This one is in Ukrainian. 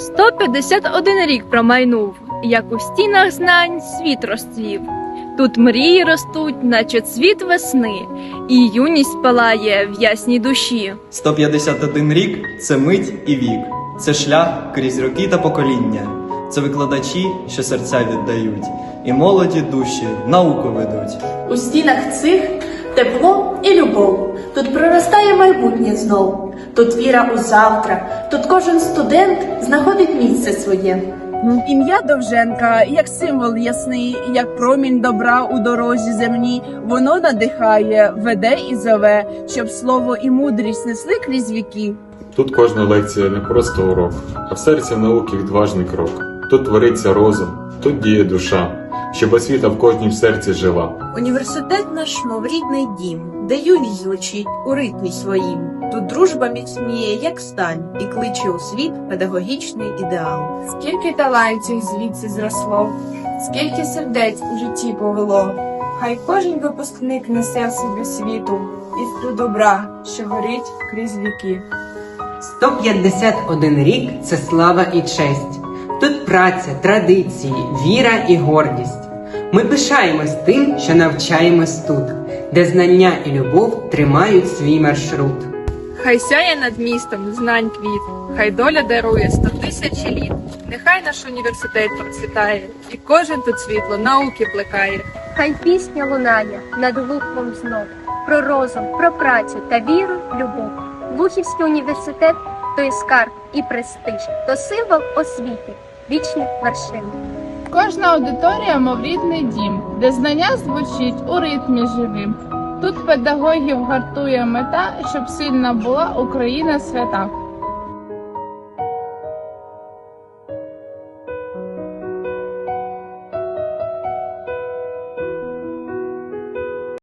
151 рік промайнув, як у стінах знань світ розцвів. Тут мрії ростуть, наче цвіт весни, і юність палає в ясній душі. 151 рік це мить і вік, це шлях крізь роки та покоління. Це викладачі, що серця віддають, і молоді душі науку ведуть. У стінах цих тепло і любов. Тут проростає майбутнє знов. Тут віра у завтра. Тут кожен студент знаходить місце своє. Ім'я Довженка, як символ ясний, як промінь добра у дорозі земній, воно надихає, веде і зове, щоб слово і мудрість несли крізь віки. Тут кожна лекція не просто урок, а в серці науки відважний крок. Тут твориться розум, тут діє душа, щоб освіта в кожній серці жила. Університет наш мов рідний дім, де юність звучить у ритмі своїм. Тут дружба міцніє, як сталь, і кличе у світ педагогічний ідеал. Скільки талантів звідси зросло, скільки сердець у житті повело. Хай кожен випускник несе в собі світу іскру добра, що горить крізь віки. 151 рік це слава і честь. Тут праця, традиції, віра і гордість. Ми пишаємось тим, що навчаємось тут, де знання і любов тримають свій маршрут. Хай сяє над містом знань квіт, хай доля дарує сто тисяч літ. Нехай наш університет процвітає, і кожен тут світло науки плекає. Хай пісня лунає над лухом знов про розум, про працю та віру, любов. Лухівський університет то і скарб, і престиж, то символ освіти, вічних вершин. Кожна аудиторія, мов рідний дім, де знання звучить у ритмі живим. Тут педагогів гартує мета, щоб сильна була Україна свята.